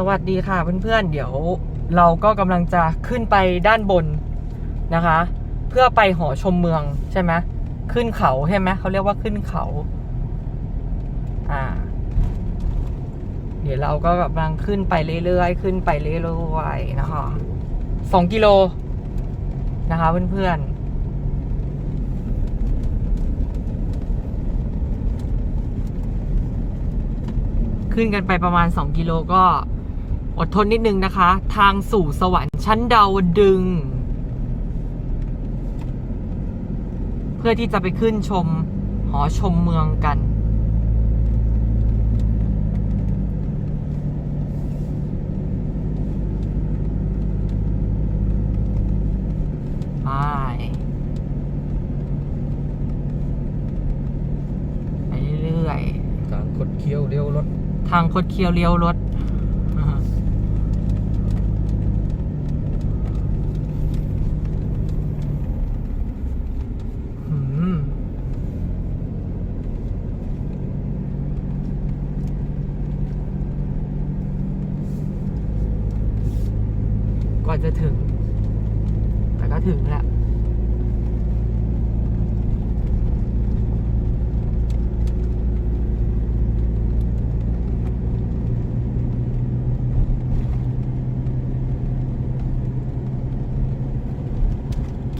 สวัสดีค่ะเพื่อนๆ เดี๋ยวเราก็กำลังจะขึ้นไปด้านบนนะคะ เพื่อไปหอชมเมืองใช่ไหมขึ้นเขาใช่ไหมเขาเรียกว่าขึ้นเขา อ่า เดี๋ยวเราก็กำลังขึ้นไปเรื่อยๆ ขึ้นไปเรื่อยๆนะคะสองกิโลนะคะเพื่อนๆขึ้นกันไปประมาณ 2 กิโลก็ อดทนนิดนึงนะคะ ทางสู่สวรรค์ชั้นดาวดึง เพื่อที่จะไปขึ้นชม หอชมเมืองกัน ไป ไปเรื่อยๆทางคดเคี้ยวเลี้ยวรถ ทางคดเคี้ยวเลี้ยวรถอ่าฮะหืมก ว่าจะถึง แต่ก็ถึงแหละ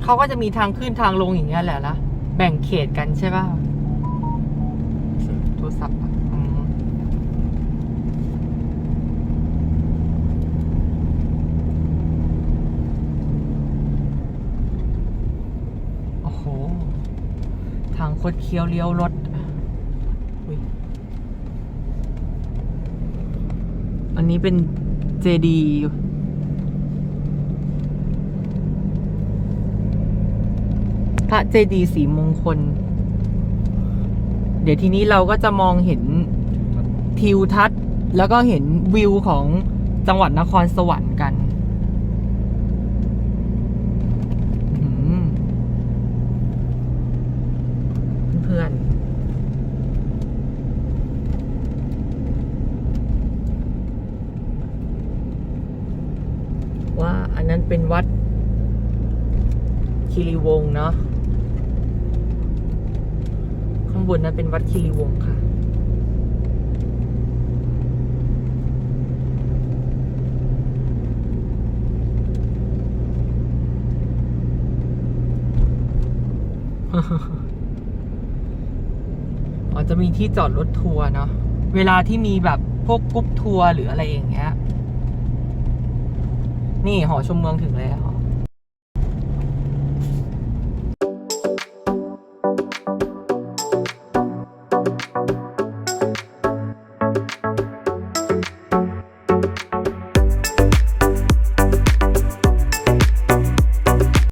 เขาก็จะมีทางขึ้นทางลงอย่างเงี้ยแหละละแบ่งเขตกันใช่ป่ะโทรศัพท์อะอืมโอ้โห ทางคดเคี้ยวเลี้ยวรถ อันนี้เป็นเจดีพระเจดีสีมงคล เดี๋ยวทีนี้เราก็จะมองเห็นทิวทัศน์ แล้วก็เห็นวิวของจังหวัดนครสวรรค์กันอื้อหือเพื่อนๆ ว่าอันนั้นเป็นวัดคีรีวงเนาะข้างบนนั้นเป็นวัดคีรีวงค่ะ อ๋อจะมีที่จอดรถทัวร์เนาะเวลาที่มีแบบพวกกรุ๊ปทัวร์หรืออะไรอย่างเงี้ย นี่หอชมเมืองถึงแล้ว